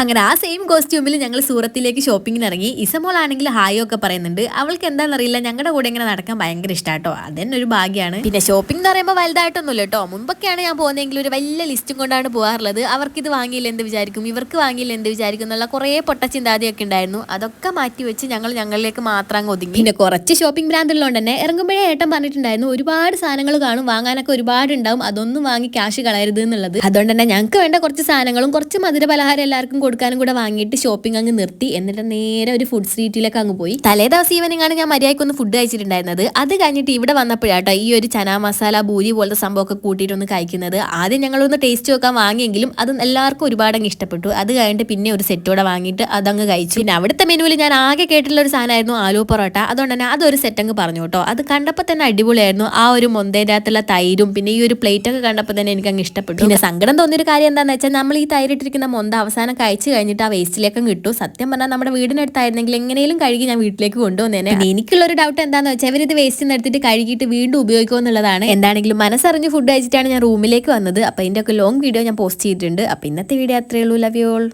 അങ്ങനെ ആ സെയിം കോസ്റ്റ്യൂമിൽ ഞങ്ങൾ സൂറത്തിലേക്ക് ഷോപ്പിങ്ങിന് ഇറങ്ങി ഇസമോൾ ആണെങ്കിൽ ഹായോ ഒക്കെ പറയുന്നുണ്ട്. അവൾക്ക് എന്താണെന്നറിയില്ല ഞങ്ങളുടെ കൂടെ ഇങ്ങനെ നടക്കാൻ ഭയങ്കര ഇഷ്ടാട്ടോ. അതന്നെ ഒരു ഭാഗ്യമാണ് പിന്നെ ഷോപ്പിംഗ് എന്ന് പറയുമ്പോൾ വലുതായിട്ടൊന്നുമില്ല കേട്ടോ മുമ്പൊക്കെയാണ് ഞാൻ പോകുന്നതെങ്കിൽ ഒരു വലിയ ലിസ്റ്റും കൊണ്ടാണ് പോകാറുള്ളത് അവർക്ക് ഇത് വാങ്ങിയില്ല എന്ത് വിചാരിക്കും? ഇവർക്ക് വാങ്ങിയില്ല എന്ത് വിചാരിക്കും? എന്നുള്ള കുറേ പൊട്ട ചിന്താതിയൊക്കെ ഉണ്ടായിരുന്നു. അതൊക്കെ മാറ്റി വെച്ച് ഞങ്ങൾ ഞങ്ങളിലേക്ക് മാത്രം അങ്ങ് ഒതുങ്ങി. പിന്നെ കുറച്ച് ഷോപ്പിംഗ് ബ്രാൻഡുള്ളതുകൊണ്ട് തന്നെ ഇറങ്ങുമ്പോഴേ ഏട്ടൻ പറഞ്ഞിട്ടുണ്ടായിരുന്നു ഒരുപാട് സാധനങ്ങൾ കാണും വാങ്ങാനൊക്കെ ഒരുപാട് ഉണ്ടാവും അതൊന്നും വാങ്ങി ക്യാഷ് കളയരുത് എന്നുള്ളത്. അതുകൊണ്ട് തന്നെ ഞങ്ങൾക്ക് വേണ്ട കുറച്ച് സാധനങ്ങളും കുറച്ച് മധുര പലഹാരം എല്ലാവർക്കും കൊടുക്കാനും കൂടെ വാങ്ങിയിട്ട് ഷോപ്പിംഗ് അങ്ങ് നിർത്തി. എന്നിട്ട് നേരെ ഒരു ഫുഡ് സ്ട്രീറ്റിലേക്ക് അങ്ങ് പോയി. തലേ ദിവസം ഈവനിങ്ങാണ് ഞാൻ മര്യാദയ്ക്ക് ഒന്ന് ഫുഡ് കഴിച്ചിട്ടുണ്ടായിരുന്നത്. അത് കഴിഞ്ഞിട്ട് ഇവിടെ വന്നപ്പോഴാട്ടോ ഈ ഒരു ചന മസാല ബൂരി പോലത്തെ സംഭവമൊക്കെ കൂട്ടിയിട്ട് ഒന്ന് കഴിക്കുന്നത്. ആദ്യം ഞങ്ങളൊന്ന് ടേസ്റ്റ് നോക്കാൻ വാങ്ങിയെങ്കിലും അത് എല്ലാവർക്കും ഒരുപാട് അങ്ങ് ഇഷ്ടപ്പെട്ടു. അത് കഴിഞ്ഞിട്ട് പിന്നെ ഒരു സെറ്റോടെ വാങ്ങിയിട്ട് അതങ്ങ് കഴിച്ചു. പിന്നെ അവിടുത്തെ മെനുവിൽ ഞാൻ ആകെ കേട്ടിട്ടുള്ള ഒരു സാധനമായിരുന്നു ആലു പൊറോട്ട. അതുകൊണ്ട് തന്നെ അതൊരു സെറ്റ് അങ്ങ് പറഞ്ഞു കേട്ടോ. അത് കണ്ടപ്പോൾ തന്നെ അടിപൊളിയായിരുന്നു. ആ ഒരു മൊന്തേന്റെ തൈരും പിന്നെ ഈ ഒരു പ്ലേറ്റ് ഒക്കെ കണ്ടപ്പോൾ തന്നെ എനിക്ക് അങ്ങ് ഇഷ്ടപ്പെട്ടു. പിന്നെ സങ്കടം തോന്നിയൊരു കാര്യം എന്താണെന്ന് വെച്ചാൽ നമ്മൾ ഈ തൈരിട്ടിരിക്കുന്ന മൊന്ത അവസാനം കഴിച്ചു കഴിഞ്ഞിട്ട് ആ വേസ്റ്റിലേക്കും കിട്ടും സത്യം പറഞ്ഞാൽ നമ്മുടെ വീടിനടുത്തായിരുന്നെങ്കിൽ എങ്ങനെയും കഴുകി ഞാൻ വീട്ടിലേക്ക് കൊണ്ടുവന്നേനെ. എനിക്കുള്ള ഒരു ഡൗട്ട് എന്താണെന്ന് വെച്ചാൽ ഇവരിത് വേസ്റ്റ് നിന്ന് എടുത്തിട്ട് കഴുകിയിട്ട് വീണ്ടും ഉപയോഗിക്കുമോ എന്നുള്ളതാണ്. എന്താണെങ്കിലും മനസ്സറിഞ്ഞ് ഫുഡ് കഴിച്ചിട്ടാണ് ഞാൻ റൂമിലേക്ക് വന്നത്. അപ്പോൾ ഇതിന്റെ ഒക്കെ ലോങ് വീഡിയോ ഞാൻ പോസ്റ്റ് ചെയ്തിട്ടുണ്ട്. അപ്പോൾ ഇന്നത്തെ വീഡിയോ അത്രയേ ഉള്ളൂ. Love you all